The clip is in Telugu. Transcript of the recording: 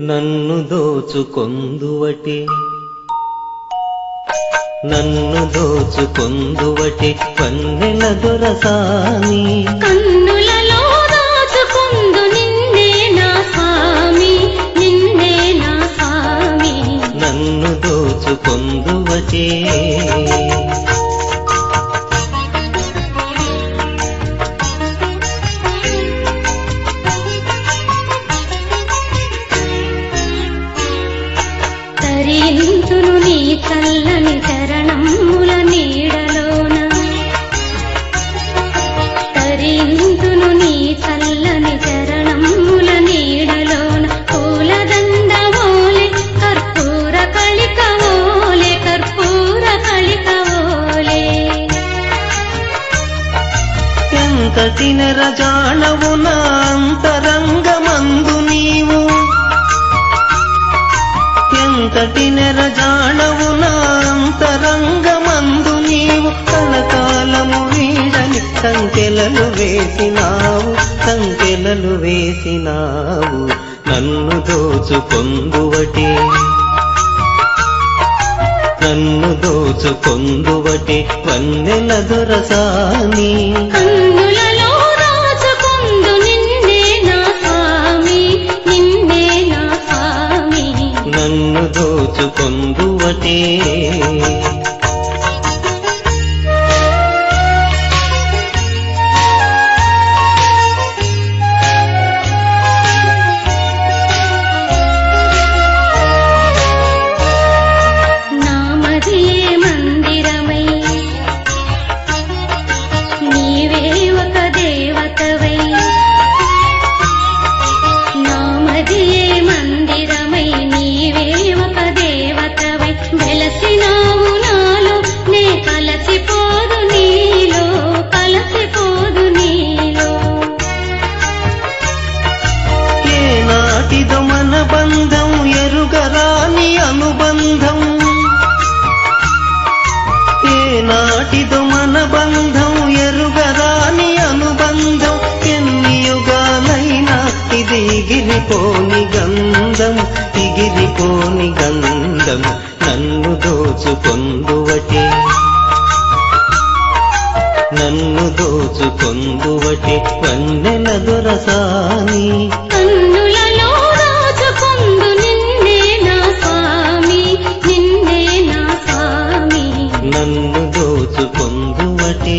నన్ను దోచుకొందువటి. నన్ను దోచుకొందువటి. పన్నెల దొరసాని. కన్నుల చల్లని చరణముల నీడలోన. తరింతును నీ చల్లని చరణముల నీడలోన. పూలదండ ఓలే కర్పూర కళిక ఓలే కర్పూర కళిక ఓలే. ఎంతటి నెరజాణవు నా అంతరంగమందు నీవు. ఎంతటి నెరజా సంకెలలు వేసినావు సంకెలలు వేసినావు నన్ను దోచుకొందువటి. నన్ను దోచుకొందువటి వన్నెల దొరసాని నన్ను దోచుకొందువటే. నాటిదో మన బంధం ఎరుగరాని అనుబంధం. ఎన్ని యుగాలైనా ఇది ఎగిరిపోని గంధం ఎగిరిపోని గంధం నన్ను దోచుకొందువటి. నన్ను దోచుకొందువటి వన్నెల దొరసాని నన్ను దోచుకొందువటే.